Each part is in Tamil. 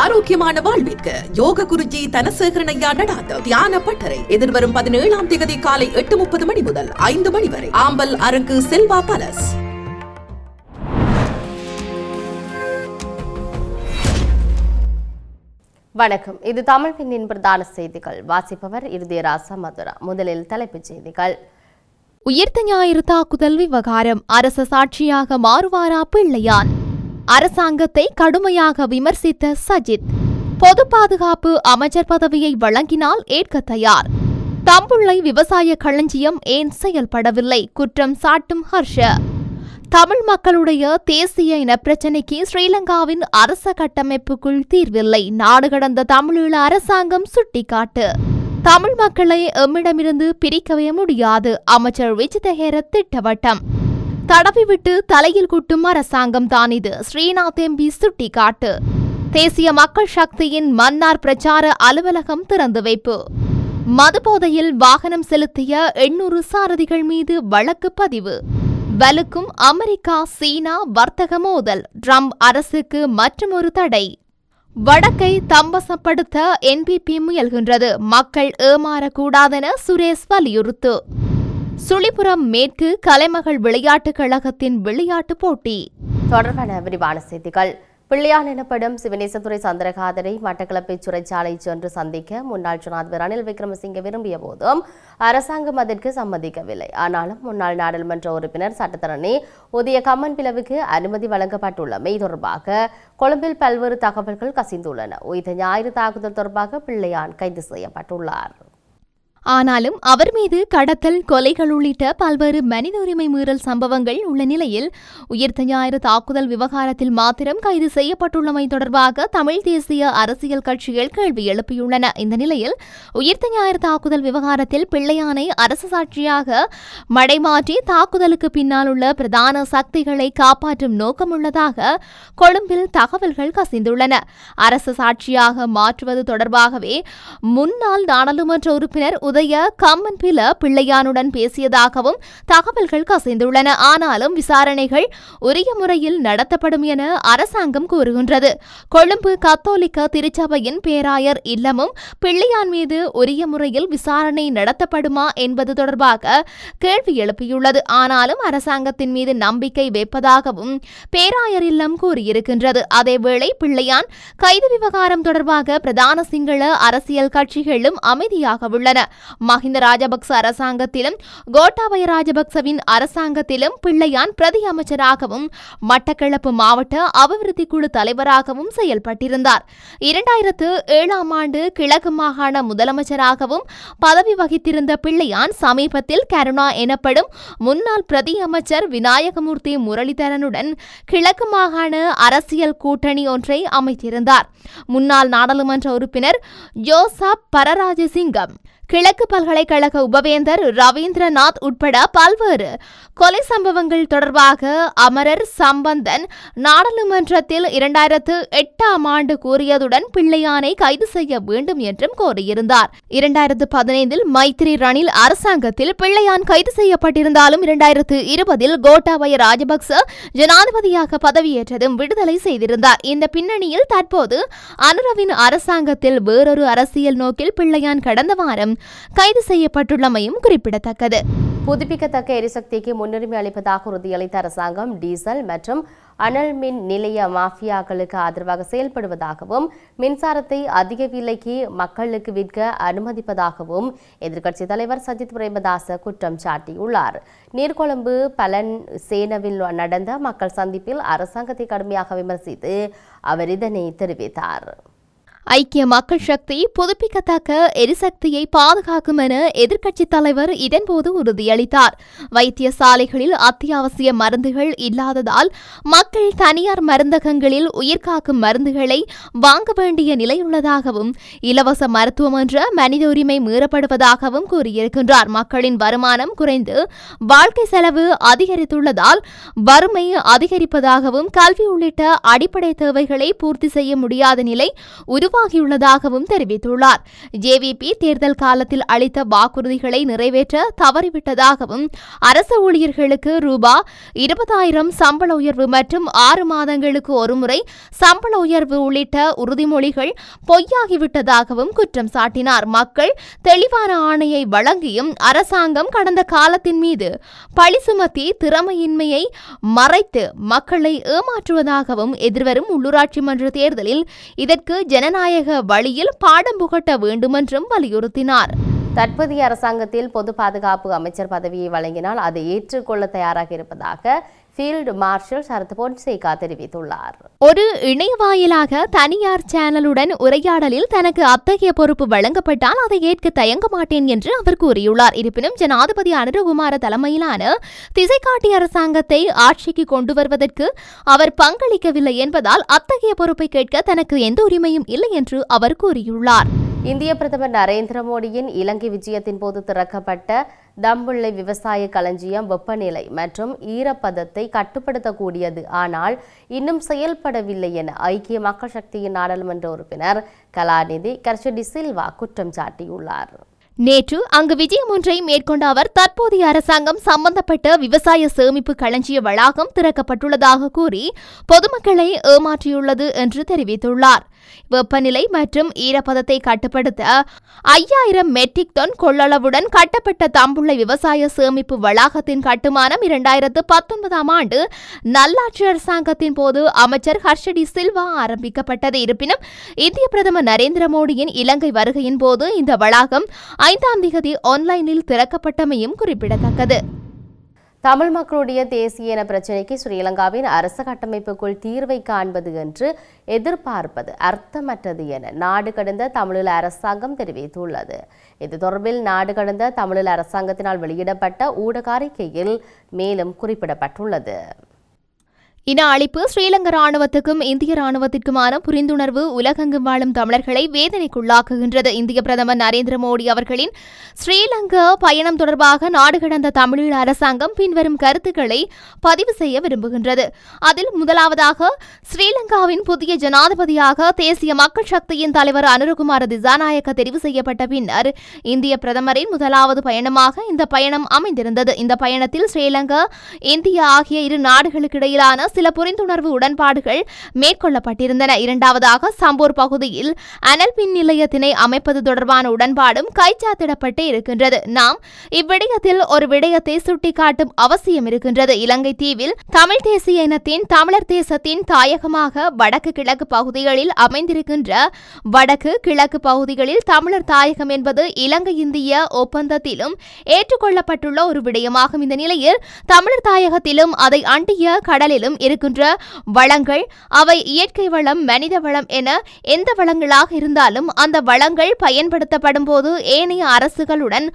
ஆரோக்கியமான வாழ்விற்கு யோக குருஜி தனசேகரனையா நடாத்த தியான பட்டறை. எதிர்வரும் பதினேழாம் தேதி காலை எட்டு முப்பது மணி முதல் ஐந்து மணி வரை. ஆம்பல் அரங்கு செல்வா பலஸ் வணக்கம். இது தமிழ் பின்னின் பிரதான செய்திகள். வாசிப்பவர் இருதயராசா மதுரா. முதலில் தலைப்புச் செய்திகள். உயிர்த்த ஞாயிறு தாக்குதல் விவகாரம். அரச சாட்சியாக மாறுவாரா பிள்ளையான்? அரசாங்கத்தை கடுமையாக விமர்சித்த சஜித் பொது பாதுகாப்பு அமைச்சர் பதவியை வழங்கினால் ஏற்க தயார். தம்புள்ளை விவசாய களஞ்சியம் ஏன் செயல்படவில்லை? குற்றம் சாட்டும் ஹர்ஷ. தமிழ் மக்களுடைய தேசிய இனப்பிரச்சினைக்கு ஸ்ரீலங்காவின் அரச கட்டமைப்புக்குள் தீர்வில்லை. நாடு கடந்த தமிழீழ அரசாங்கம் சுட்டிக்காட்டு. தமிழ் மக்களை எம்மிடமிருந்து பிரிக்கவே முடியாது. அமைச்சர் விஜிதஹேர திட்டவட்டம். தடவிவிட்டு தலையில் குட்டும் அரசாங்கம் தான் இது. ஸ்ரீநாத் எம்பி சுட்டிக்காட்டு. தேசிய மக்கள் சக்தியின் மன்னார் பிரச்சார அலுவலகம் திறந்து வைப்பு. மதுபோதையில் வாகனம் செலுத்திய எண்ணூறு சாரதிகள் மீது வழக்கு பதிவு. வலுக்கும் அமெரிக்கா சீனா வர்த்தக மோதல். ட்ரம்ப் அரசுக்கு மற்றுமொரு தடை. வடக்கை தம்பசப்படுத்த என்பிபி முயல்கின்றது. மக்கள் ஏமாறக்கூடாதென சுரேஷ் வலியுறுத்து. சுழிபுரம் மேற்கு கலைமகள் விளையாட்டுக் கழகத்தின் விளையாட்டுப் போட்டி. தொடர்பான விரிவான செய்திகள். பிள்ளையான் எனப்படும் சிவநேசத்துறை சந்திரகாதரை மட்டக்களப்பை சிறைச்சாலை சென்று சந்திக்க முன்னாள் ஜனாதிபதி ரணில் விக்ரமசிங்க விரும்பிய போதும் அரசாங்கம் அதற்கு சம்மதிக்கவில்லை. ஆனாலும் முன்னாள் நாடாளுமன்ற உறுப்பினர் சட்டத்தரணி உதய கம்மன் பிளவுக்கு அனுமதி வழங்கப்பட்டுள்ளமை தொடர்பாக கொழும்பில் பல்வேறு தகவல்கள் கசிந்துள்ளன. உயிர் ஞாயிறு தாக்குதல் தொடர்பாக பிள்ளையான் கைது செய்யப்பட்டுள்ளார். ஆனாலும் அவர் மீது கடத்தல் கொலைகள் உள்ளிட்ட பல்வேறு மனித உரிமை மீறல் சம்பவங்கள் உள்ள நிலையில் உயிர்த்த ஞாயிறு தாக்குதல் விவகாரத்தில் மாத்திரம் கைது செய்யப்பட்டுள்ளமை தொடர்பாக தமிழ் தேசிய அரசியல் கட்சிகள் கேள்வி எழுப்பியுள்ளன. இந்த நிலையில் உயிர்த்த ஞாயிறு தாக்குதல் விவகாரத்தில் பிள்ளையானை அரசு சாட்சியாக மடைமாற்றி தாக்குதலுக்கு பின்னால் உள்ள பிரதான சக்திகளை காப்பாற்றும் நோக்கமுள்ளதாக கொழும்பில் தகவல்கள் கசிந்துள்ளன. அரசு சாட்சியாக மாற்றுவது தொடர்பாகவே முன்னாள் நாடாளுமன்ற உறுப்பினர் உதய கம்மன்பில பிள்ளையானுடன் பேசியதாகவும் தகவல்கள் கசிந்துள்ளன. ஆனாலும் விசாரணைகள் உரிய முறையில் நடத்தப்படும் என அரசாங்கம் கூறுகின்றது. கொழும்பு கத்தோலிக்க திருச்சபையின் பேராயர் இல்லமும் பிள்ளையான் மீது உரிய முறையில் விசாரணை நடத்தப்படுமா என்பது தொடர்பாக கேள்வி எழுப்பியுள்ளது. ஆனாலும் அரசாங்கத்தின் மீது நம்பிக்கை வைப்பதாகவும் பேராயர் இல்லம் கூறியிருக்கின்றது. அதேவேளை பிள்ளையான் கைது விவகாரம் தொடர்பாக பிரதான சிங்கள அரசியல் கட்சிகளும் அமைதியாக உள்ளன. மஹிந்த ராஜபக்ச அரசாங்கத்திலும் கோட்டாபய ராஜபக்சவின் அரசாங்கத்திலும் பிள்ளையான் பிரதி அமைச்சராகவும் மட்டக்களப்பு மாவட்ட அபிவிருத்தி குழு தலைவராகவும் செயல்பட்டிருந்தார். இரண்டாயிரத்து ஏழாம் ஆண்டு கிழக்கு மாகாண முதலமைச்சராகவும் பதவி வகித்திருந்த பிள்ளையான் சமீபத்தில் கருணா எனப்படும் முன்னாள் பிரதி அமைச்சர் விநாயகமூர்த்தி முரளிதரனுடன் கிழக்கு மாகாண அரசியல் கூட்டணி ஒன்றை அமைத்திருந்தார். முன்னாள் நாடாளுமன்ற உறுப்பினர் ஜோசப் பரராஜசிங்கம் கிழக்கு பல்கலைக்கழக உபவேந்தர் ரவீந்திரநாத் உட்பட பல்வேறு கொலை சம்பவங்கள் தொடர்பாக அமரர் சம்பந்தன் நாடாளுமன்றத்தில் இரண்டாயிரத்து எட்டாம் ஆண்டு கூறியதுடன் பிள்ளையானை கைது செய்ய வேண்டும் என்றும் கோரியிருந்தார். இரண்டாயிரத்து பதினைந்தில் மைத்ரி ரணில் அரசாங்கத்தில் பிள்ளையான் கைது செய்யப்பட்டிருந்தாலும் இரண்டாயிரத்து இருபதில் கோட்டாபய ராஜபக்ச ஜனாதிபதியாக பதவியேற்றதும் விடுதலை செய்திருந்தார். இந்த பின்னணியில் தற்போது அனுரவின் அரசாங்கத்தில் வேறொரு அரசியல் நோக்கில் பிள்ளையான் கடந்த வாரம் கைது செய்யப்பட்டுள்ளமையும் குறிப்பிடத்தக்கது. புதுப்பிக்கத்தக்க எரிசக்திக்கு முன்னுரிமை அளிப்பதாக உறுதியளித்த அரசாங்கம் டீசல் மற்றும் அனல் மின் நிலைய மாஃபியாக்களுக்கு ஆதரவாக செயல்படுவதாகவும் மின்சாரத்தை அதிக விலைக்கு மக்களுக்கு விற்க அனுமதிப்பதாகவும் எதிர்க்கட்சித் தலைவர் சஜித் பிரேமதாச குற்றம் சாட்டியுள்ளார். நீர்கொழும்பு பலன் சேனவில் நடந்த மக்கள் சந்திப்பில் அரசாங்கத்தை கடுமையாக விமர்சித்து அவர் இதனை தெரிவித்தார். ஐக்கிய மக்கள் சக்தி புதுப்பிக்கத்தக்க எரிசக்தியை பாதுகாக்கும் என எதிர்க்கட்சித் தலைவர் இதன்போது உறுதியளித்தார். வைத்தியசாலைகளில் அத்தியாவசிய மருந்துகள் இல்லாததால் மக்கள் தனியார் மருந்தகங்களில் உயிர்காக்கும் மருந்துகளை வாங்க வேண்டிய நிலையுள்ளதாகவும் இலவச மருத்துவம் என்ற மனித உரிமை மீறப்படுவதாகவும் கூறியிருக்கின்றார். மக்களின் வருமானம் குறைந்து வாழ்க்கை செலவு அதிகரித்துள்ளதால் வறுமை அதிகரிப்பதாகவும் கல்வி உள்ளிட்ட அடிப்படை தேவைகளை பூர்த்தி செய்ய முடியாத நிலை உருவாக உருவாகியுள்ளதாகவும் தெரிவித்துள்ளார். ஜேவிபி தேர்தல் காலத்தில் அளித்த வாக்குறுதிகளை நிறைவேற்ற தவறிவிட்டதாகவும் அரசு ஊழியர்களுக்கு ரூபா இருபதாயிரம் சம்பள உயர்வு மற்றும் ஆறு மாதங்களுக்கு ஒருமுறை சம்பள உயர்வு உள்ளிட்ட உறுதிமொழிகள் பொய்யாகிவிட்டதாகவும் குற்றம் சாட்டினார். மக்கள் தெளிவான ஆணையை வழங்கியும் அரசாங்கம் கடந்த காலத்தின் மீது பழி சுமத்தி திறமையின்மையை மறைத்து மக்களை ஏமாற்றுவதாகவும் எதிர்வரும் உள்ளூராட்சி மன்ற தேர்தலில் இதற்கு ஜனநாயக வழியில் பாடம் புகட்ட வேண்டுமென்றும் வலியுறுத்தினார். தற்போதைய அரசாங்கத்தில் பொது பாதுகாப்பு அமைச்சர் பதவியை வழங்கினால் அதை ஏற்றுக்கொள்ள தயாராக இருப்பதாக ஃபீல்டு மார்ஷல் சரத் பொன்சேகா தெரிவித்துள்ளார். ஒரு இணைய வாயிலாக தனியார் சேனலுடன் உரையாடலில் தனக்கு அத்தகைய பொறுப்பு வழங்கப்பட்டால் அதை ஏற்க தயங்க மாட்டேன் என்று அவர் கூறியுள்ளார். இருப்பினும் ஜனாதிபதி அனுரகுமார தலைமையிலான திசைகாட்டி அரசாங்கத்தை ஆட்சிக்கு கொண்டு வருவதற்கு அவர் பங்களிக்கவில்லை என்பதால் அத்தகைய பொறுப்பை கேட்க தனக்கு எந்த உரிமையும் இல்லை என்று அவர் கூறியுள்ளார். இந்திய பிரதமர் நரேந்திர மோடியின் இலங்கை விஜயத்தின் போது திறக்கப்பட்ட தம்புள்ளை விவசாய களஞ்சியம் வெப்பநிலை மற்றும் ஈரப்பதத்தை கட்டுப்படுத்தக்கூடியது. ஆனால் இன்னும் செயல்படவில்லை என ஐக்கிய மக்கள் சக்தியின் நாடாளுமன்ற உறுப்பினர் கலாநிதி கர்ஷடி சில்வா குற்றம் சாட்டியுள்ளார். நேற்று அங்கு விஜயம் ஒன்றை மேற்கொண்ட அவர் தற்போதைய அரசாங்கம் சம்பந்தப்பட்ட விவசாய சேமிப்பு களஞ்சிய வளாகம் திறக்கப்பட்டுள்ளதாக கூறி பொதுமக்களை ஏமாற்றியுள்ளது என்று தெரிவித்துள்ளார். வெப்பநிலை மற்றும் ஈரப்பதத்தை கட்டுப்படுத்த ஐயாயிரம் மெட்ரிக் டன் கொள்ளளவுடன் கட்டப்பட்ட தம்புள்ள விவசாய சேமிப்பு வளாகத்தின் கட்டுமானம் இரண்டாயிரத்து பத்தொன்பதாம் ஆண்டு நல்லாட்சி அரசாங்கத்தின் போது அமைச்சர் ஹர்ஷடி சில்வா ஆரம்பிக்கப்பட்டது. இருப்பினும் இந்திய பிரதமர் நரேந்திர மோடியின் இலங்கை வருகையின் போது இந்த வளாகம் ஐந்தாம் திகதி ஆன்லைனில் திறக்கப்பட்டமையும் குறிப்பிடத்தக்கது. தமிழ் மக்களுடைய தேசிய இன பிரச்சினைக்கு ஸ்ரீலங்காவின் அரச கட்டமைப்புக்குள் தீர்வை காண்பது என்று எதிர்பார்ப்பது அர்த்தமற்றது என நாடு கடந்த தமிழில் அரசாங்கம் தெரிவித்துள்ளது. இது தொடர்பில் நாடு கடந்த தமிழில் அரசாங்கத்தினால் வெளியிடப்பட்ட ஊடக அறிக்கையில் மேலும் குறிப்பிடப்பட்டுள்ளது. இன அழிப்பு ஸ்ரீலங்கா ராணுவத்துக்கும் இந்திய ராணுவத்திற்குமான புரிந்துணர்வு உலகெங்கும் வாழும் தமிழர்களை வேதனைக்குள்ளாக்குகின்றது. இந்திய பிரதமர் நரேந்திர மோடி அவர்களின் ஸ்ரீலங்கா பயணம் தொடர்பாக நாடு கடந்த தமிழீழ அரசாங்கம் பின்வரும் கருத்துக்களை பதிவு செய்ய விரும்புகின்றது. அதில் முதலாவதாக ஸ்ரீலங்காவின் புதிய ஜனாதிபதியாக தேசிய மக்கள் சக்தியின் தலைவர் அனுரகுமார திசாநாயக்க தெரிவு செய்யப்பட்ட பின்னர் இந்திய பிரதமரின் முதலாவது பயணமாக இந்த பயணம் அமைந்திருந்தது. இந்த பயணத்தில் ஸ்ரீலங்கா இந்தியா ஆகிய இரு நாடுகளுக்கு இடையிலான சில புரிந்துணர்வு உடன்பாடுகள் மேற்கொள்ளப்பட்டிருந்தன. இரண்டாவதாக சம்பூர் பகுதியில் அனல் மின் நிலையத்தினை அமைப்பது தொடர்பான உடன்பாடும் கைச்சாத்திடப்பட்டு இருக்கின்றது. நாம் இவ்விடயத்தில் ஒரு விடயத்தை சுட்டிக்காட்டும் அவசியம் இருக்கின்றது. இலங்கை தீவில் தமிழ் தேசிய இனத்தின் தமிழர் தேசத்தின் தாயகமாக வடக்கு கிழக்கு பகுதிகளில் அமைந்திருக்கின்ற வடக்கு கிழக்கு பகுதிகளில் தமிழர் தாயகம் என்பது இலங்கை இந்திய ஒப்பந்தத்திலும் ஏற்றுக்கொள்ளப்பட்டுள்ள ஒரு விடயமாகும். இந்த நிலையில் தமிழர் தாயகத்திலும் அதை அண்டிய கடலிலும் இருக்கின்ற வளங்கள் அவை இயற்கை வளம் மனித வளம் என எந்த வளங்களாக இருந்தாலும் அந்த வளங்கள் பயன்படுத்தப்படும் போது ஏனைய அரசுகளுடன்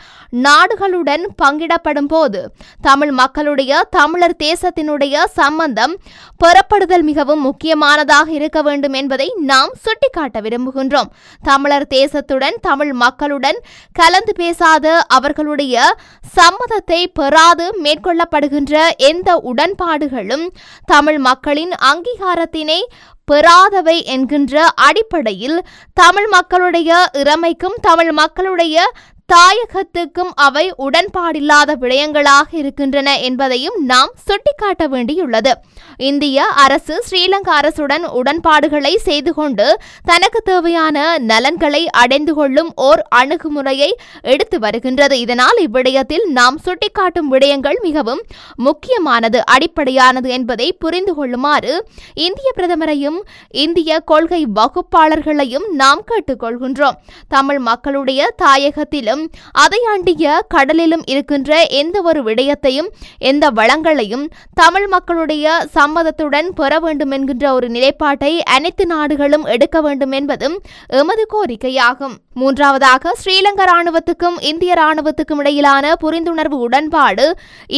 நாடுகளுடன் பங்கிடப்படும் போது தமிழ் மக்களுடைய தமிழர் தேசத்தினுடைய சம்பந்தம் பெறப்படுதல் மிகவும் முக்கியமானதாக இருக்க வேண்டும் என்பதை நாம் சுட்டிக்காட்ட விரும்புகின்றோம். தமிழர் தேசத்துடன் தமிழ் மக்களுடன் கலந்து பேசாத அவர்களுடைய சம்மதத்தை பெறாது மேற்கொள்ளப்படுகின்ற எந்த உடன்பாடுகளும் தமிழ் மக்களின் அங்கீகாரத்தினை பெறாதவை என்கின்ற அடிப்படையில் தமிழ் மக்களுடைய இறமைக்கும் தமிழ் மக்களுடைய தாயகத்துக்கும் அவை உடன்பாடில்லாத விடயங்களாக இருக்கின்றன என்பதையும் நாம் சுட்டிக்காட்ட வேண்டியுள்ளது. இந்திய அரசு ஸ்ரீலங்கா அரசுடன் உடன்பாடுகளை செய்து கொண்டு தனக்கு தேவையான நலன்களை அடைந்து கொள்ளும் ஓர் அணுகுமுறையை எடுத்து வருகின்றது. இதனால் இவ்விடயத்தில் நாம் சுட்டிக்காட்டும் விடயங்கள் மிகவும் முக்கியமானது அடிப்படையானது என்பதை புரிந்து கொள்ளுமாறு இந்திய பிரதமரையும் இந்திய கொள்கை வகுப்பாளர்களையும் நாம் கேட்டுக்கொள்கின்றோம். தமிழ் மக்களுடைய தாயகத்திலும் அதை அண்டிய கடலிலும் இருக்கின்ற எந்த ஒரு விடயத்தையும் எந்த வளங்களையும் தமிழ் மக்களுடைய சம்மதத்துடன் பெற வேண்டும் என்கின்ற ஒரு நிலைப்பாட்டை அனைத்து நாடுகளும் எடுக்க வேண்டும் என்பதும் எமது கோரிக்கையாகும். மூன்றாவதாக ஸ்ரீலங்கா ராணுவத்துக்கும் இந்திய ராணுவத்துக்கும் இடையிலான புரிந்துணர்வு உடன்பாடு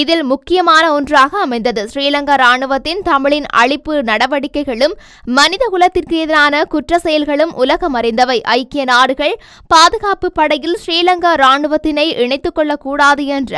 இதில் முக்கியமான ஒன்றாக அமைந்தது. ஸ்ரீலங்கா ராணுவத்தின் தமிழின் அழிப்பு நடவடிக்கைகளும் மனித குலத்திற்கு எதிரான குற்ற செயல்களும் உலகம் அறிந்தவை ஐக்கிய நாடுகள் பாதுகாப்பு படையில் ஸ்ரீலங்கா இராணுவத்தினை ராணுவத்தினை இணைத்துக் கொள்ளக்கூடாது என்ற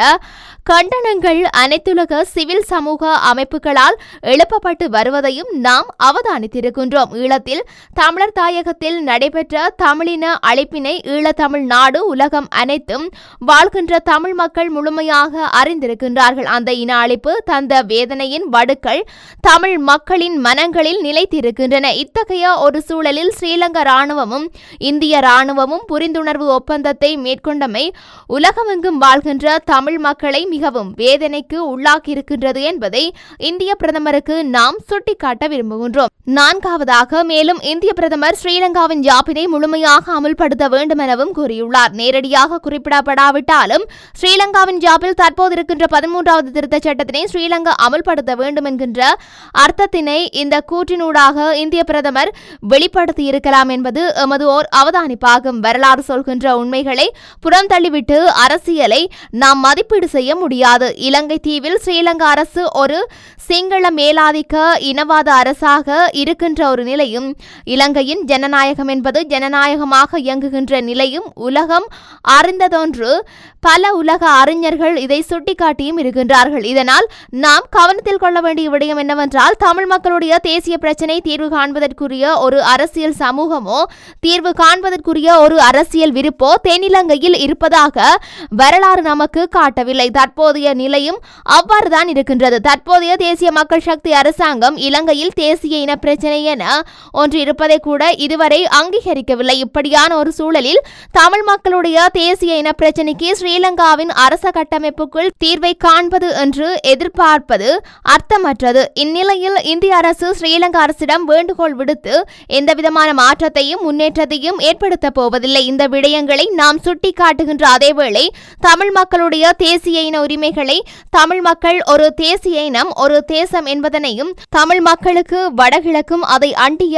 கண்டனங்கள் அனைத்துலக சிவில் சமூக அமைப்புகளால் எழுப்பப்பட்டு வருவதையும் நாம் அவதானித்திருக்கின்றோம். ஈழத்தில் தமிழர் தாயகத்தில் நடைபெற்ற தமிழின அழைப்பினை ஈழத்தமிழ் நாடு உலகம் அனைத்தும் வாழ்கின்ற தமிழ் மக்கள் முழுமையாக அறிந்திருக்கின்றார்கள். அந்த இன அழைப்பு தந்த வேதனையின் வடுக்கள் தமிழ் மக்களின் மனங்களில் நிலைத்திருக்கின்றன. இத்தகைய ஒரு சூழலில் ஸ்ரீலங்கா ராணுவமும் இந்திய ராணுவமும் புரிந்துணர்வு ஒப்பந்தத்தை மேற்கொண்டமை உலகமெங்கும் வாழ்கின்ற தமிழ் மக்களை மிகவும் வேதனைக்கு உள்ளாகியிருக்கின்றது என்பதை இந்திய பிரதமருக்கு நாம் சுட்டிக்காட்ட விரும்புகின்றோம். நான்காவதாக மேலும் இந்திய பிரதமர் ஸ்ரீலங்காவின் யாப்பினை முழுமையாக அமுல்படுத்த வேண்டும் எனவும் கூறியுள்ளார். நேரடியாக குறிப்பிடப்படாவிட்டாலும் ஸ்ரீலங்காவின் ஜாப்பில் தற்போது இருக்கின்ற பதிமூன்றாவது திருத்த சட்டத்தினை ஸ்ரீலங்கா அமுல்படுத்த வேண்டும் என்கின்ற அர்த்தத்தினை இந்த கூற்றினூடாக இந்திய பிரதமர் வெளிப்படுத்தியிருக்கலாம் என்பது எமது ஓர் அவதானிப்பாகும். வரலாறு சொல்கின்ற உண்மைகளை புறம் தள்ளிவிட்டு அரசியலை நாம் மதிப்பீடு செய்ய முடியாது. இலங்கை தீவில் ஸ்ரீலங்கா அரசு ஒரு சிங்கள மேலாதிக்க இனவாத அரசாக இருக்கின்ற ஒரு நிலையும் இலங்கையின் ஜனநாயகம் என்பது ஜனநாயகமாக இயங்குகின்ற நிலையும் உலகம் அறிந்ததொன்று பல உலக அறிஞர்கள் இதை சுட்டிக்காட்டியும் இருக்கின்றார்கள். இதனால் நாம் கவனத்தில் கொள்ள வேண்டிய விடயம் என்னவென்றால் தமிழ் மக்களுடைய தேசிய பிரச்சினை தீர்வு காண்பதற்குரிய ஒரு அரசியல் சமூகமோ தீர்வு காண்பதற்குரிய ஒரு அரசியல் விருப்போ தென்னிலங்கையில் இருப்பதாக வரலாறு நமக்கு காட்டவில்லை. தற்போதைய நிலையும் அவ்வாறுதான் இருக்கின்றது. தற்போதைய தேசிய மக்கள் சக்தி அரசாங்கம் இலங்கையில் தேசிய இன பிரச்சினை என ஒன்று இருப்பதை கூட இதுவரை அங்கீகரிக்கவில்லை. இப்படியான ஒரு சூழலில் தமிழ் மக்களுடைய தேசிய இன பிரச்சினைக்கு ஸ்ரீலங்காவின் அரச கட்டமைப்புக்குள் தீர்வை காண்பது என்று எதிர்பார்ப்பது அர்த்தமற்றது. இந்நிலையில் இந்திய அரசு ஸ்ரீலங்கா அரசிடம் வேண்டுகோள் விடுத்து எந்தவிதமான மாற்றத்தையும் முன்னேற்றத்தையும் ஏற்படுத்த போவதில்லை. இந்த விடயங்களை நாம் சுட்டிக்காட்டுகின்ற அதேவேளை தமிழ் மக்களுடைய தேசிய இன உரிமைகளை தமிழ் மக்கள் ஒரு தேசிய இனம் ஒரு தேசம் என்பதனையும் தமிழ் மக்களுக்கு வடகிழக்கும் அதை அண்டிய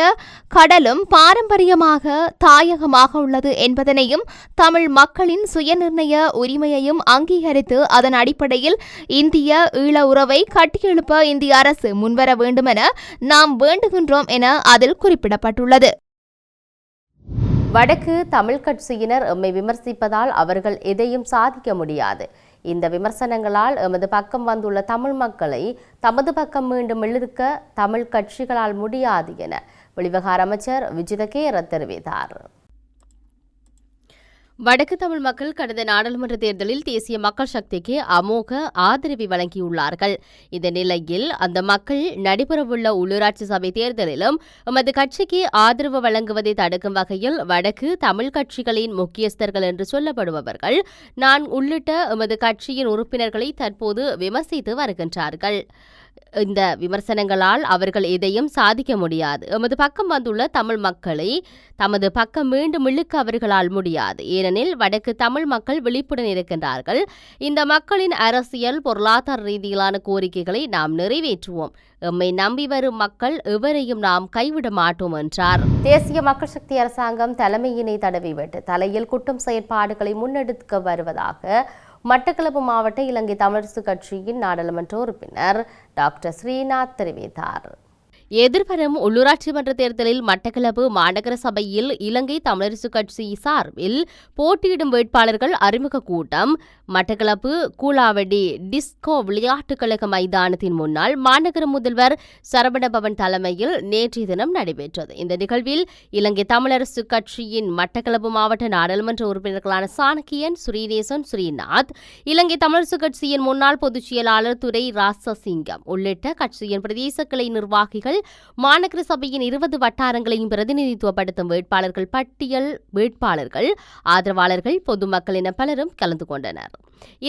கடலும் பாரம்பரியமாக தாயகமாக உள்ளது என்பதனையும் தமிழ் மக்களின் சுயநிர்ணய உரிமையையும் அங்கீகரித்து அதன் அடிப்படையில் இந்திய ஈழ உறவை கட்டியெழுப்ப இந்திய அரசு முன்வர வேண்டுமென நாம் வேண்டுகின்றோம் என அதில் குறிப்பிடப்பட்டுள்ளது. வடக்கு தமிழ் கட்சியினர் எம்மை விமர்சிப்பதால் அவர்கள் எதையும் சாதிக்க முடியாது. இந்த விமர்சனங்களால் எமது பக்கம் வந்துள்ள தமிழ் மக்களை தமது பக்கம் மீண்டும் இழுக்க தமிழ் கட்சிகளால் முடியாது என வெளிவகார அமைச்சர் விஜிதகேர தெரிவித்தார். வடக்கு தமிழ் மக்கள் கடந்த நாடாளுமன்ற தேர்தலில் தேசிய மக்கள் சக்திக்கு அமோக ஆதரவை வழங்கியுள்ளார்கள். இந்த நிலையில் அந்த மக்கள் நடைபெறவுள்ள உள்ளூராட்சி சபை தேர்தலிலும் எமது கட்சிக்கு ஆதரவு வழங்குவதை தடுக்கும் வகையில் வடக்கு தமிழ் கட்சிகளின் முக்கியஸ்தர்கள் என்று சொல்லப்படுபவர்கள் நான் உள்ளிட்ட எமது கட்சியின் உறுப்பினர்களை தற்போது விமர்சித்து வருகின்றார்கள். இந்த விமர்சனங்களால் அவர்கள் எதையும் சாதிக்க முடியாது. எமது பக்கம் வந்துள்ள தமிழ் மக்களை தமது பக்கம் மீண்டும் இழுக்க அவர்களால் முடியாது. ஏனெனில் வடக்கு தமிழ் மக்கள் விழிப்புடன் இருக்கின்றார்கள். இந்த மக்களின் அரசியல் பொருளாதார ரீதியிலான கோரிக்கைகளை நாம் நிறைவேற்றுவோம். எம்மை நம்பி வரும் மக்கள் எவரையும் நாம் கைவிட மாட்டோம் என்றார். தேசிய மக்கள் சக்தி அரசாங்கம் தலைமையினை தடவிவிட்டு தலையில் குட்டும் செயற்பாடுகளை முன்னெடுக்க வருவதாக மட்டக்களப்பு மாவட்ட இலங்கை தமிழரசு கட்சியின் நாடாளுமன்ற உறுப்பினர் டாக்டர் ஸ்ரீநாத் தெரிவித்தார். எதிர்வரும் உள்ளூராட்சி மன்ற தேர்தலில் மட்டக்களப்பு மாநகர சபையில் இலங்கை தமிழரசு கட்சி சார்பில் போட்டியிடும் வேட்பாளர்கள் அறிமுக கூட்டம். மட்டக்களப்பு கூலாவடி டிஸ்கோ விளையாட்டுக் கழக மைதானத்தின் முன்னால் மாநகர முதல்வர் சரவணபவன் தலைமையில் நேற்றைய தினம் நடைபெற்றது. இந்த நிகழ்வில் இலங்கை தமிழரசு கட்சியின் மட்டக்களப்பு மாவட்ட நாடாளுமன்ற உறுப்பினர்களான சாணக்கியன் ஸ்ரீநேசன் ஸ்ரீநாத் இலங்கை தமிழரசு கட்சியின் முன்னாள் பொதுச் செயலாளர் துரை ராசசிங்கம் உள்ளிட்ட கட்சியின் பிரதேச கிளை நிர்வாகிகள் மாநகர சபையின் இருபது வட்டாரங்களையும் பிரதிநிதித்துவப்படுத்தும் வேட்பாளர்கள் பட்டியல் வேட்பாளர்கள் ஆதரவாளர்கள் பொதுமக்கள் என பலரும் கலந்து கொண்டனர்.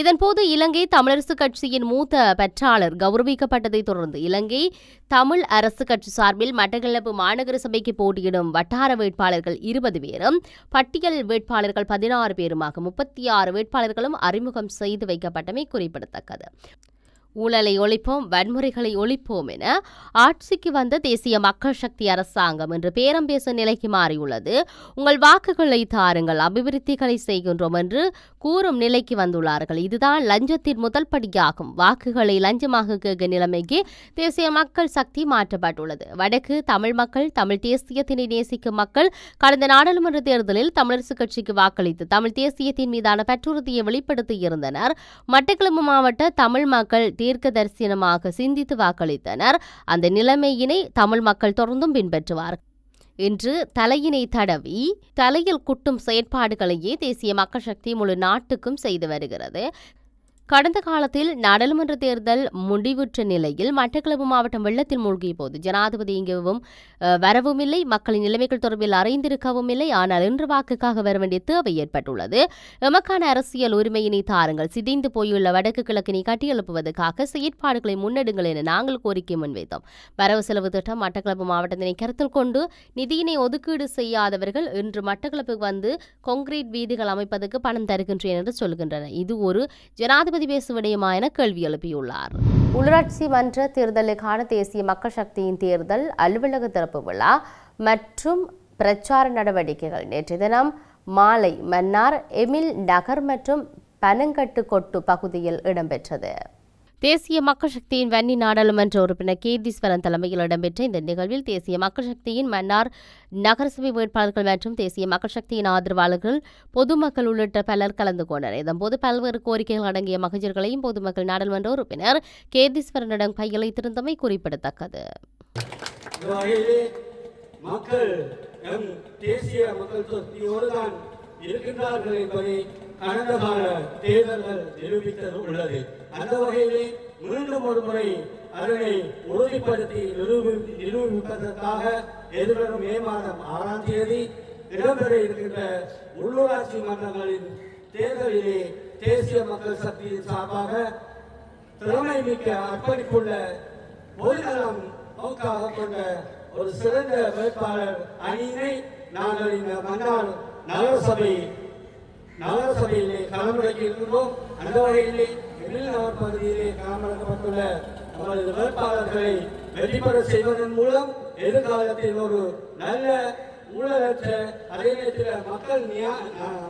இதன்போது இலங்கை தமிழரசு கட்சியின் மூத்த பெற்றாளர் கௌரவிக்கப்பட்டதை தொடர்ந்து இலங்கை தமிழ் அரசு கட்சி சார்பில் மட்டக்களப்பு மாநகர சபைக்கு போட்டியிடும் வட்டார வேட்பாளர்கள் இருபது பேரும் பட்டியல் வேட்பாளர்கள் பதினாறு பேருமாக முப்பத்தி ஆறு வேட்பாளர்களும் அறிமுகம் செய்து வைக்கப்பட்டமை குறிப்பிடத்தக்கது. ஊழலை ஒழிப்போம் வன்முறைகளை ஒழிப்போம் என ஆட்சிக்கு வந்த தேசிய மக்கள் சக்தி அரசாங்கம் என்று பேரம் பேசும் நிலைக்கு மாறியுள்ளது. உங்கள் வாக்குகளை தாருங்கள் அபிவிருத்திகளை செய்கின்றோம் என்று கூறும் நிலைக்கு வந்துள்ளார்கள். இதுதான் லஞ்சத்தின் முதல் படியாகும். வாக்குகளை லஞ்சமாக கேட்க நிலைமைக்கு தேசிய மக்கள் சக்தி மாற்றப்பட்டுள்ளது. வடக்கு தமிழ் மக்கள் தமிழ் தேசியத்தினை நேசிக்கும் மக்கள் கடந்த நாடாளுமன்ற தேர்தலில் தமிழரசுக் கட்சிக்கு வாக்களித்து தமிழ் தேசியத்தின் மீதான பற்றுறுதியை வெளிப்படுத்தியிருந்தனர். மட்டக்களப்பு மாவட்ட தமிழ் மக்கள் தீர்க்க தரிசனமாக சிந்தித்து வாக்களித்தனர். அந்த நிலைமையினை தமிழ் மக்கள் தொடர்ந்தும் பின்பற்றுவார் இன்று தலையினை தடவி தலையில் குட்டும் செயற்பாடுகளையே தேசிய மக்கள் சக்தி முழு நாட்டுக்கும் செய்து வருகிறது. கடந்த காலத்தில் நாடாளுமன்ற தேர்தல் முடிவுற்ற நிலையில் மட்டக்களப்பு மாவட்டம் வெள்ளத்தில் மூழ்கிய போது ஜனாதிபதி இங்கவும் வரவும் இல்லை மக்களின் நிலைமைகள் தொடர்பில் அறிந்திருக்கவும் இல்லை ஆனால் இன்று வாக்குக்காக வர வேண்டிய தேவை ஏற்பட்டுள்ளது. எமக்கான அரசியல் உரிமையினை தாருங்கள் சிதைந்து போயுள்ள வடக்கு கிழக்கினை கட்டியெழுப்புவதற்காக செயற்பாடுகளை முன்னெடுங்கள் என நாங்கள் கோரிக்கை முன்வைத்தோம். வரவு செலவு திட்டம் மட்டக்களப்பு மாவட்டத்தினை கருத்தில் கொண்டு நிதியினை ஒதுக்கீடு செய்யாதவர்கள் இன்று மட்டக்களப்புக்கு வந்து கான்கிரீட் வீதிகள் அமைப்பதற்கு பணம் தருகின்றேன் என்று சொல்கின்றனர். இது ஒரு ஜனாதிபதி பேசும் விடயமா என கேள்வி எழுப்பியுள்ளார். உள்ளாட்சி மன்ற தேர்தலுக்கான தேசிய மக்கள் சக்தியின் தேர்தல் அலுவலக திறப்பு விழா மற்றும் பிரச்சார நடவடிக்கைகள் நேற்று தினம் மாலை மன்னார் எமில் நகர் மற்றும் பனங்கட்டு கொட்டு பகுதியில் இடம்பெற்றது. தேசிய மக்கள் சக்தியின் வன்னி நாடாளுமன்ற உறுப்பினர் கேதீஸ்வரன் தலைமையில் இடம்பெற்ற இந்த நிகழ்வில் தேசிய மக்கள் சக்தியின் மன்னார் நகரசபை வேட்பாளர்கள் மற்றும் தேசிய மக்கள் சக்தியின் ஆதரவாளர்கள் பொதுமக்கள் உள்ளிட்ட பலர் கலந்து கொண்டனர். இதன்போது பல்வேறு கோரிக்கைகள் அடங்கிய மகஜர்களையும் பொதுமக்கள் நாடாளுமன்ற உறுப்பினர் கேதீஸ்வரனிடம் கையளித்திருந்தமை குறிப்பிடத்தக்கது. மக்கள் தேசிய மக்கள் சக்தியோடு தான் இருக்கின்றார்கள் என்பதை கடந்த கால தேர்தல்கள் நிரூபித்தது உள்ளது. அந்த வகையிலே மீண்டும் ஒரு முறை அதனை உறுதிப்படுத்தி நிரூபி- நிரூபிப்பதற்காக எதிர்வரும் மே மாதம் ஆறாம் தேதி இடம்பெற இருக்கின்ற உள்ளூராட்சி மன்றங்களின் தேர்தலிலே தேசிய மக்கள் சக்தியின் சார்பாக திறமை மிக்க அர்ப்பணிப்புள்ள பொதுநலம் நோக்காக கொண்ட ஒரு சிறந்த வேட்பாளர் அணியினை நாங்கள் இந்த மன்னால் நகரசபை நகரசபையிலே களமிறக்கி இருக்கின்றோம் அந்த வகையிலே எழில் நகர் பகுதியிலே கலந்துரைக்கப்பட்டுள்ள நமது வேட்பாளர்களை வெற்றி செய்வதன் மூலம் எதிர்காலத்தில் ஒரு நல்ல ஊழலற்ற அதே நேரத்தில் மக்கள் நியா-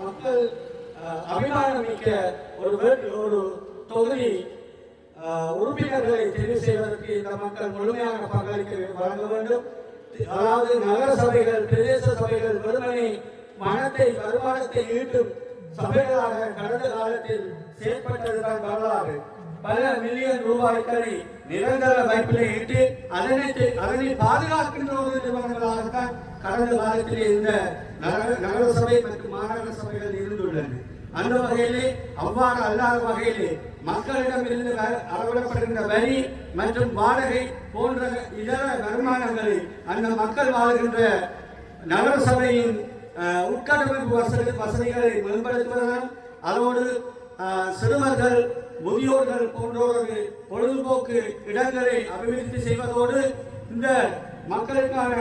மக்கள் அபிமானம் அபிமானமிக்க ஒரு ஒரு தொகுதி உறுப்பினர்களை தெரிவு செய்வதற்கு இந்த மக்கள் முழுமையாக பங்களிக்க வழங்க வேண்டும். அதாவது நகர சபைகள் பிரதேச சபைகள் வெறுமனே மனத்தை வருமானத்தை ஈட்டும் சபைகளாக கடந்த காலத்தில் செயற்பட்டதுதான் வரலாறு. பல மில்லியன் ரூபாய்களை நிரந்தர வைப்பிலே இட்டு அதனை அதனை பாதுகாக்கின்ற ஒரு நிறுவனங்களாகத்தான் கடந்த காலத்தில் இருந்த நகர சபை மற்றும் மாநகர சபைகள் இருந்துள்ளன அந்த வகையிலே அவ்வாறு அல்லாத வகையிலே மக்களிடமிருந்து இருந்து அளவிடப்படுகின்ற வரி மற்றும் வாடகை போன்ற இதர வருமானங்களை அந்த மக்கள் வாழ்கின்ற நகர சபையின் உட்கட்டமைப்பு வசதி வசதிகளை மேம்படுத்துவதால் அதோடு சிறுவர்கள் முதியோர்கள் போன்றோருக்கு பொழுதுபோக்கு இடங்களை அபிவிருத்தி செய்வதோடு இந்த மக்களுக்கான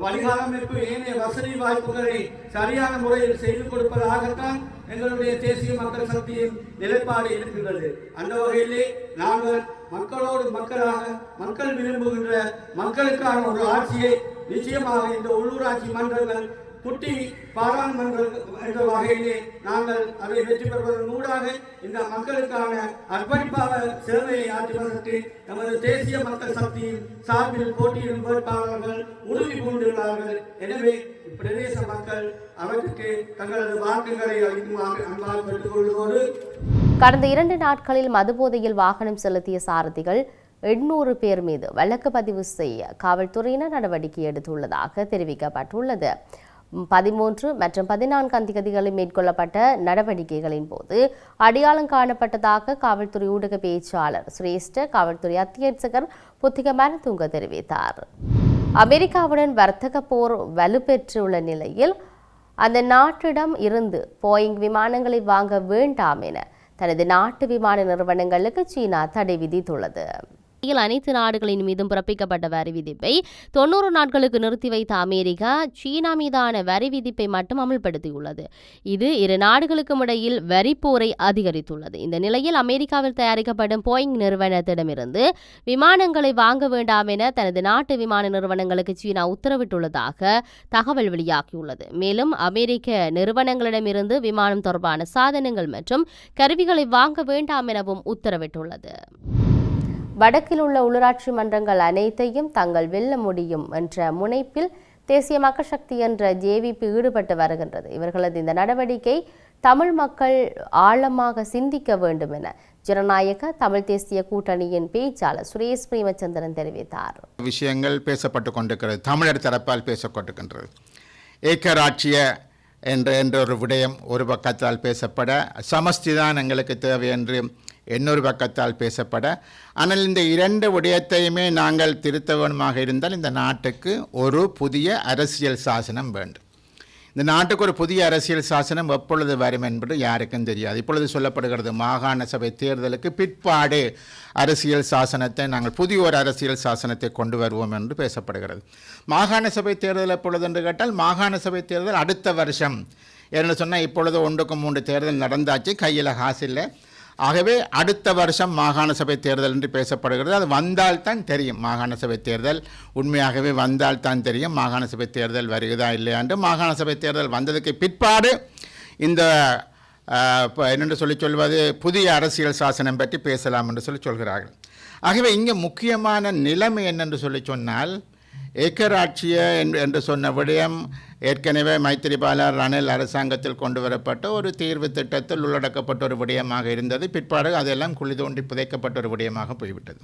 வழிகாலமைப்பு ஏனைய வசதி வாய்ப்புகளை சரியான முறையில் செய்து கொடுப்பதாகத்தான் எங்களுடைய தேசிய மக்கள் சக்தியின் நிலைப்பாடு இருக்கின்றது. அந்த வகையிலே நாங்கள் மக்களோடு மக்களாக மக்கள் விரும்புகின்ற மக்களுக்கான ஒரு ஆட்சியை நிச்சயமாக இந்த உள்ளூராட்சி மன்றங்கள் குட்டி பாராளுமன்ற என்ற வகையிலே நாங்கள் அதை வெற்றி பெறுவதன் ஊடாக இந்த மக்களுக்கான அர்ப்பணிப்பாக சேவையை ஆற்றுவதற்கு நமது தேசிய மக்கள் சக்தியின் சார்பில் போட்டியிடும் வேட்பாளர்கள் உறுதி பூண்டுள்ளார்கள். எனவே பிரதேச மக்கள் அவற்றுக்கு தங்களது வாக்குகளை அளிக்குமாறு அன்பாக பெற்றுக்கொள்வதோடு கடந்த இரண்டு நாட்களில் மதுபோதையில் வாகனம் செலுத்திய சாரதிகள் எண்ணூறு பேர் மீது வழக்கு பதிவு செய்ய காவல்துறையினர் நடவடிக்கை எடுத்துள்ளதாக தெரிவிக்கப்பட்டுள்ளது. பதிமூன்று மற்றும் பதினான்காம் திகதிகளில் மேற்கொள்ளப்பட்ட நடவடிக்கைகளின் போது அடையாளம் காணப்பட்டதாக காவல்துறை ஊடக பேச்சாளர் சிரேஷ்ட காவல்துறை அத்தியட்சகர் புத்திகமான தூங்க தெரிவித்தார். அமெரிக்காவுடன் வர்த்தக போர் வலுப்பெற்றுள்ள நிலையில் அந்த நாட்டிடம் இருந்து போயிங் விமானங்களை வாங்க வேண்டாம் என தனது நாட்டு விமான நிறுவனங்களுக்கு சீனா தடை விதித்துள்ளது. அனைத்து நாடுகளின் மீதும் பிறப்பிக்கப்பட்ட வரி விதிப்பை தொன்னூறு நாட்களுக்கு நிறுத்தி வைத்த அமெரிக்கா சீனா மீதான வரி விதிப்பை மட்டும் அமல்படுத்தியுள்ளது. இது இரு நாடுகளுக்கும் இடையில் வரிப்போரை அதிகரித்துள்ளது. இந்த நிலையில் அமெரிக்காவில் தயாரிக்கப்படும் போயிங் நிறுவனத்திடமிருந்து விமானங்களை வாங்க வேண்டாம் என தனது நாட்டு விமான நிறுவனங்களுக்கு சீனா உத்தரவிட்டுள்ளதாக தகவல் வெளியாகியுள்ளது. மேலும் அமெரிக்க நிறுவனங்களிடமிருந்து விமானம் தொடர்பான சாதனங்கள் மற்றும் கருவிகளை வாங்க வேண்டாம் எனவும் உத்தரவிட்டுள்ளது. வடக்கில் உள்ள உள்ளூராட்சி மன்றங்கள் அனைத்தையும் தாங்கள் வெல்ல முடியும் என்ற முனைப்பில் தேசிய மக்கள் சக்தி என்ற ஜேவிபி ஈடுபட்டு வருகின்றது. இவர்களது இந்த நடவடிக்கை தமிழ் மக்கள் ஆழமாக சிந்திக்க வேண்டும் என ஜனநாயக தமிழ் தேசிய கூட்டணியின் பேச்சாளர் சுரேஷ் பிரேமச்சந்திரன் தெரிவித்தார். விஷயங்கள் பேசப்பட்டு கொண்டிருக்கிறது. தமிழர் தரப்பால் பேசப்பட்டிருக்கின்றது. ஏக்கராட்சிய என்ற என்ற ஒரு விடயம் ஒரு பக்கத்தால் பேசப்பட சமஸ்தி தான் எங்களுக்கு தேவை என்று இன்னொரு பக்கத்தால் பேசப்பட ஆனால் இந்த இரண்டு விடயத்தையுமே நாங்கள் திருத்த வேணுமாக இருந்தால் இந்த நாட்டுக்கு ஒரு புதிய அரசியல் சாசனம் வேண்டும். இந்த நாட்டுக்கு ஒரு புதிய அரசியல் சாசனம் எப்பொழுது வரும் என்பது யாருக்கும் தெரியாது. இப்பொழுது சொல்லப்படுகிறது மாகாண சபை தேர்தலுக்கு பிற்பாடு அரசியல் சாசனத்தை நாங்கள் புதிய ஒரு அரசியல் சாசனத்தை கொண்டு வருவோம் என்று பேசப்படுகிறது. மாகாண சபை தேர்தல் எப்பொழுது என்று கேட்டால் மாகாண சபை தேர்தல் அடுத்த வருஷம். என்று சொன்னால் இப்பொழுது ஒன்றுக்கு மூன்று தேர்தல் நடந்தாச்சு. கையில் காசு இல்லை. ஆகவே அடுத்த வருஷம் மாகாண சபை தேர்தல் என்று பேசப்படுகிறது. அது வந்தால்தான் தெரியும். மாகாண சபை தேர்தல் உண்மையாகவே வந்தால்தான் தெரியும். மாகாண சபை தேர்தல் வருகிறதா இல்லையா என்று. மாகாண சபை தேர்தல் வந்ததுக்கு பிற்பாடு இந்த இப்போ என்னென்று சொல்லி சொல்வது புதிய அரசியல் சாசனம் பற்றி பேசலாம் என்று சொல்லி சொல்கிறார்கள். ஆகவே இங்கே முக்கியமான நிலைமை என்னென்று சொல்லி சொன்னால் ஏக்கராட்சிய என்று சொன்ன விடயம் ஏற்கனவே மைத்திரிபால ரணில் அரசாங்கத்தில் கொண்டு வரப்பட்ட ஒரு தீர்வு திட்டத்தில் உள்ளடக்கப்பட்ட ஒரு விடயமாக இருந்தது. பிற்பாடு அதெல்லாம் குழி தோண்டி புதைக்கப்பட்ட ஒரு விடயமாக போய்விட்டது.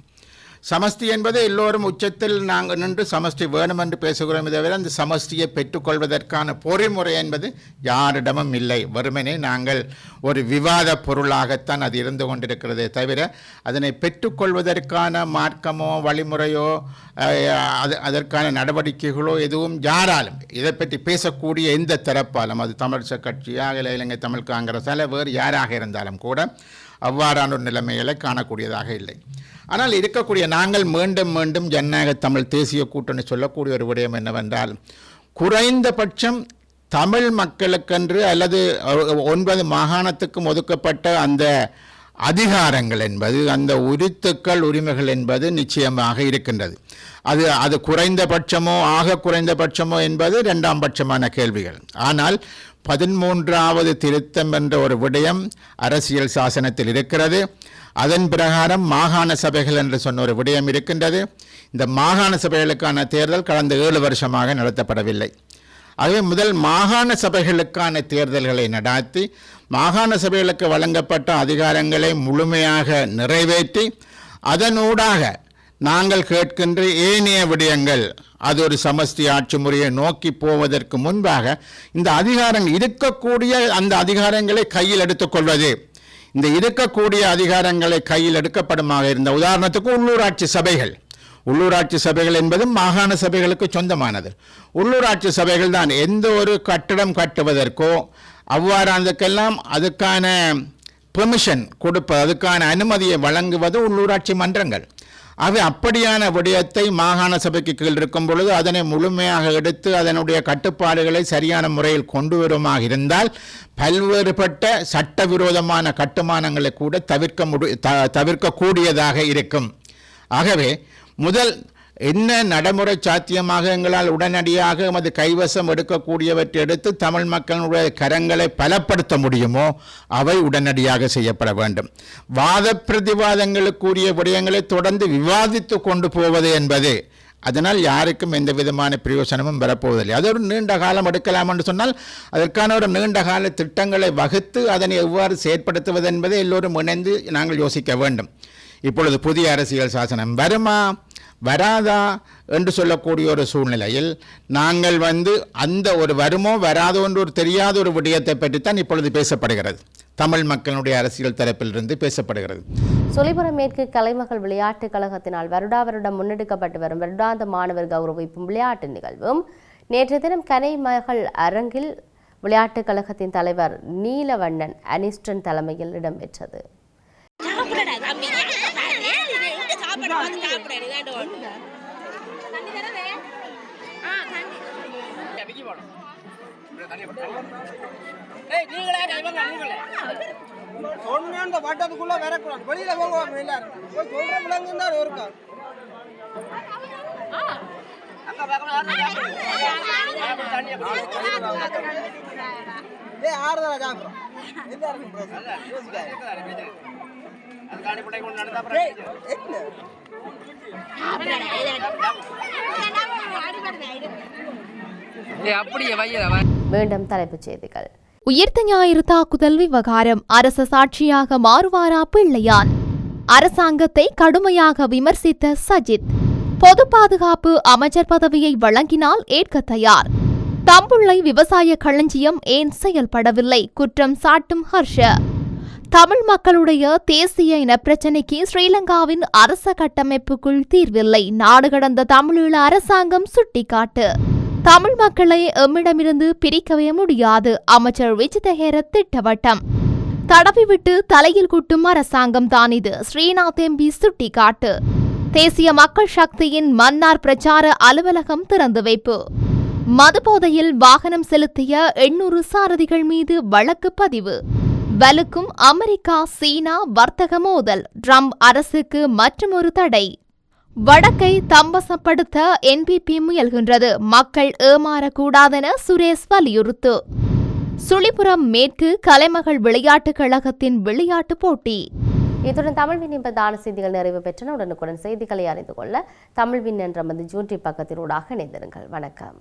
சமஸ்தி என்பது எல்லோரும் உச்சத்தில் நாங்கள் நின்று சமஷ்டி வேணும் என்று பேசுகிறோம் தவிர அந்த சமஷ்டியை பெற்றுக்கொள்வதற்கான பொறிமுறை என்பது யாரிடமும் இல்லை. வெறுமனே நாங்கள் ஒரு விவாத பொருளாகத்தான் அது இருந்து கொண்டிருக்கிறதே தவிர அதனை பெற்றுக்கொள்வதற்கான மார்க்கமோ வழிமுறையோ அது அதற்கான நடவடிக்கைகளோ எதுவும் யாராலும் இதை பற்றி பேசக்கூடிய எந்த தரப்பாலும் அது தமிழ்ச்ச கட்சியாக இல்லை இலங்கை தமிழ் காங்கிரஸால் வேறு யாராக இருந்தாலும் கூட அவ்வாறான ஒரு நிலைமைகளை காணக்கூடியதாக இல்லை. ஆனால் இருக்கக்கூடிய நாங்கள் மீண்டும் மீண்டும் ஜனநாயக தமிழ் தேசிய கூட்டணி சொல்லக்கூடிய ஒரு விடயம் என்னவென்றால் குறைந்தபட்சம் தமிழ் மக்களுக்கென்று அல்லது ஒன்பது மாகாணத்துக்கும் ஒதுக்கப்பட்ட அந்த அதிகாரங்கள் என்பது அந்த உரித்துக்கள் உரிமைகள் என்பது நிச்சயமாக இருக்கின்றது. அது அது குறைந்தபட்சமோ ஆக குறைந்தபட்சமோ என்பது இரண்டாம் பட்சமான கேள்விகள். ஆனால் பதிமூன்றாவது திருத்தம் என்ற ஒரு விடயம் அரசியல் சாசனத்தில் இருக்கிறது. அதன் பிரகாரம் மாகாண சபைகள் என்று சொன்ன ஒரு விடயம் இருக்கின்றது. இந்த மாகாண சபைகளுக்கான தேர்தல் கடந்த ஏழு வருஷமாக நடத்தப்படவில்லை. ஆகவே முதல் மாகாண சபைகளுக்கான தேர்தல்களை நடாத்தி மாகாண சபைகளுக்கு வழங்கப்பட்ட அதிகாரங்களை முழுமையாக நிறைவேற்றி அதனூடாக நாங்கள் கேட்கின்ற ஏனைய விடயங்கள் அது ஒரு சமஸ்தி ஆட்சி முறையை நோக்கி போவதற்கு முன்பாக இந்த அதிகாரங்கள் இருக்கக்கூடிய அந்த அதிகாரங்களை கையில் எடுத்துக்கொள்வது இந்த இருக்கக்கூடிய அதிகாரங்களை கையில் எடுக்கப்படுமாக இருந்த உதாரணத்துக்கு உள்ளூராட்சி சபைகள். உள்ளூராட்சி சபைகள் என்பதும் மாகாண சபைகளுக்கு சொந்தமானது. உள்ளூராட்சி சபைகள் தான் எந்த ஒரு கட்டடம் கட்டுவதற்கோ அவ்வாறானதுக்கெல்லாம் அதுக்கான பெர்மிஷன் கொடுப்பது அதுக்கான அனுமதியை வழங்குவது உள்ளூராட்சி மன்றங்கள். ஆகவே அப்படியான விடயத்தை மாகாண சபைக்கு கீழ் இருக்கும் பொழுது அதனை முழுமையாக எடுத்து அதனுடைய கட்டுப்பாடுகளை சரியான முறையில் கொண்டு வருமாக இருந்தால் பல்வேறுபட்ட சட்டவிரோதமான கட்டுமானங்களை கூட தவிர்க்க முடி த தவிர்க்கக்கூடியதாக இருக்கும். ஆகவே முதல் என்ன நடைமுறை சாத்தியமாக எங்களால் உடனடியாக எமது கைவசம் எடுக்கக்கூடியவற்றை எடுத்து தமிழ் மக்களுடைய கரங்களை பலப்படுத்த முடியுமோ அவை உடனடியாக செய்யப்பட வேண்டும். வாத பிரதிவாதங்களுக்குரிய விடயங்களை தொடர்ந்து விவாதித்து கொண்டு போவது என்பது. அதனால் யாருக்கும் எந்த விதமான பிரயோசனமும் வரப்போவதில்லை. அது ஒரு நீண்ட காலம் எடுக்கலாம் என்று சொன்னால் அதற்கான ஒரு நீண்ட கால திட்டங்களை வகுத்து அதனை எவ்வாறு செயற்படுத்துவது என்பதை எல்லோரும் இணைந்து நாங்கள் யோசிக்க வேண்டும். இப்பொழுது புதிய அரசியல் சாசனம் வருமா? வராதா என்று சொல்லக்கூடிய ஒரு சூழ்நிலையில் நாங்கள் வந்து அந்த ஒரு வருமோ வராதோ என்று ஒரு தெரியாத ஒரு விடயத்தை பற்றித்தான் இப்பொழுது பேசப்படுகிறது. தமிழ் மக்களுடைய அரசியல் தரப்பிலிருந்து பேசப்படுகிறது. சொலிபுரம் மேற்கு கலைமகள் விளையாட்டுக் கழகத்தினால் வருடா வருடம் முன்னெடுக்கப்பட்டு வரும் வருடாந்த மாணவர் கௌரவிப்பும் விளையாட்டு நிகழ்வும். நேற்று தினம் கனைமகள் அரங்கில் விளையாட்டுக் கழகத்தின் தலைவர் நீலவண்ணன் அனிஸ்டன் தலைமையில் இடம்பெற்றது. சொன்ன அந்த வட்டத்துக்குள்ள வரக்கூடாது வெளியில போங்க எல்லாரும் போய் சொல்ற விலங்கு தான் இருக்கா ஆறுதலா சாப்பிடும் என்ன மீண்டும் தலைப்புச் செய்திகள். உயிர்த்த ஞாயிறு தாக்குதல் விவகாரம் அரச சாட்சியாக மாறுவாரா பிள்ளையான்? அரசாங்கத்தை கடுமையாக விமர்சித்த சஜித் பொது பாதுகாப்பு அமைச்சர் பதவியை வழங்கினால் ஏற்க தயார். தம்புள்ளை விவசாய களஞ்சியம் ஏன் செயல்படவில்லை? குற்றம் சாட்டும் ஹர்ஷ. தமிழ் மக்களுடைய தேசிய இன பிரச்சினைக்கு ஸ்ரீலங்காவின் அரச கட்டமைப்புக்குள் தீர்வில்லை. நாடு கடந்த தமிழீழ அரசாங்கம் சுட்டிக்காட்டு. தமிழ் மக்களை எம்மிடமிருந்து பிரிக்கவே முடியாது அமைச்சர் விஜிதஹேர திட்டவட்டம். தடவிவிட்டு தலையில் குட்டும் அரசாங்கம் தான் இது ஸ்ரீநாத் எம்பி சுட்டிக்காட்டு. தேசிய மக்கள் சக்தியின் மன்னார் பிரச்சார அலுவலகம் திறந்து வைப்பு. மதுபோதையில் வாகனம் செலுத்திய எண்ணூறு சாரதிகள் மீது வழக்கு பதிவு. வலுக்கும் அமெரிக்கா சீனா வர்த்தக மோதல். ட்ரம்ப் அரசுக்கு மற்றொரு தடை. வடக்கை தம்பசப்படுத்த என்பிபி முயல்கின்றது. மக்கள் ஏமாறக்கூடாதென சுரேஷ் வலியுறுத்து. சுழிபுரம் மேற்கு கலைமகள் விளையாட்டுக் கழகத்தின் விளையாட்டுப் போட்டி. இத்துடன் தமிழ் வின் செய்திகள் நிறைவு பெற்றன. உடனுக்குடன் செய்திகளை அறிந்து கொள்ள தமிழ்வின் என்ற நமது யூடியூப் பக்கத்தினூடாக இணைந்திருங்கள். வணக்கம்.